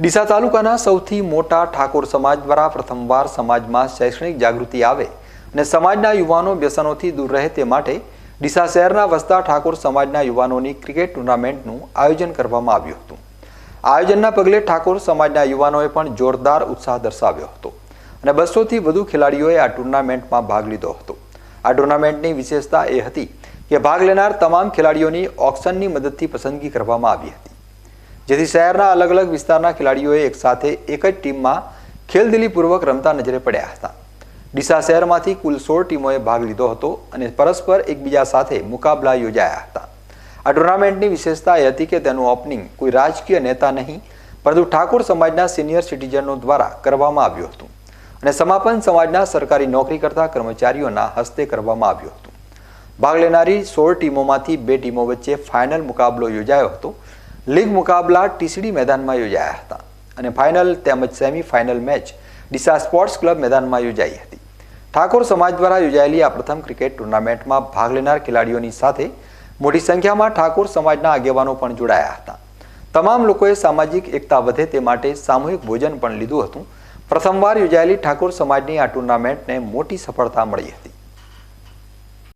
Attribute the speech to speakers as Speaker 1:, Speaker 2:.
Speaker 1: ડીસા તાલુકાના સૌથી મોટા ઠાકોર સમાજ દ્વારા પ્રથમવાર સમાજમાં શૈક્ષણિક જાગૃતિ આવે અને સમાજના યુવાનો વ્યસનોથી દૂર રહે તે માટે ડીસા શહેરના વસતા ઠાકોર સમાજના યુવાનોની ક્રિકેટ ટુર્નામેન્ટનું આયોજન કરવામાં આવ્યું હતું. આયોજનના પગલે ઠાકોર સમાજના યુવાનોએ પણ જોરદાર ઉત્સાહ દર્શાવ્યો હતો અને બસોથી વધુ ખેલાડીઓએ આ ટુર્નામેન્ટમાં ભાગ લીધો હતો. આ ટુર્નામેન્ટની વિશેષતા એ હતી કે ભાગ લેનાર તમામ ખેલાડીઓની ઓક્શનની મદદથી પસંદગી કરવામાં આવી હતી. જેથી શહેરના અલગ અલગ વિસ્તારના ખેલાડીઓએ એકસાથે એક જ ટીમમાં ખેલદિલીપૂર્વક રમતા નજરે પડ્યા હતા. ડીસા શહેરમાંથી કુલ સોળ ટીમોએ ભાગ લીધો હતો અને પરસ્પર એકબીજા સાથે મુકાબલા યોજાયા હતા. આ ટુર્નામેન્ટની વિશેષતા એ હતી કે તેનું ઓપનિંગ કોઈ રાજકીય નેતા નહીં, પરંતુ ઠાકોર સમાજના સિનિયર સિટીઝનો દ્વારા કરવામાં આવ્યું હતું અને સમાપન સમાજના સરકારી નોકરી કરતા કર્મચારીઓના હસ્તે કરવામાં આવ્યું હતું. ભાગ લેનારી સોળ ટીમોમાંથી બે ટીમો વચ્ચે ફાઇનલ મુકાબલો યોજાયો હતો લીગ મુકાબલા ટીસીડી મેદાનમાં યોજાયા હતા અને ફાઇનલ તેમજ semi final match Deesa sports club મેદાનમાં યોજાઈ હતી. ઠાકોર સમાજ દ્વારા યોજાયેલી આ પ્રથમ ક્રિકેટ ટુર્નામેન્ટમાં ભાગ લેનાર ખેલાડીઓની સાથે મોટી સંખ્યામાં ઠાકોર સમાજના આગેવાનો પણ જોડાયા હતા. તમામ લોકોએ સામાજિક એકતા વધે તે માટે સામૂહિક ભોજન પણ લીધું હતું. પ્રથમવાર યોજાયેલી ઠાકોર સમાજની આ ટુર્નામેન્ટને મોટી સફળતા મળી હતી.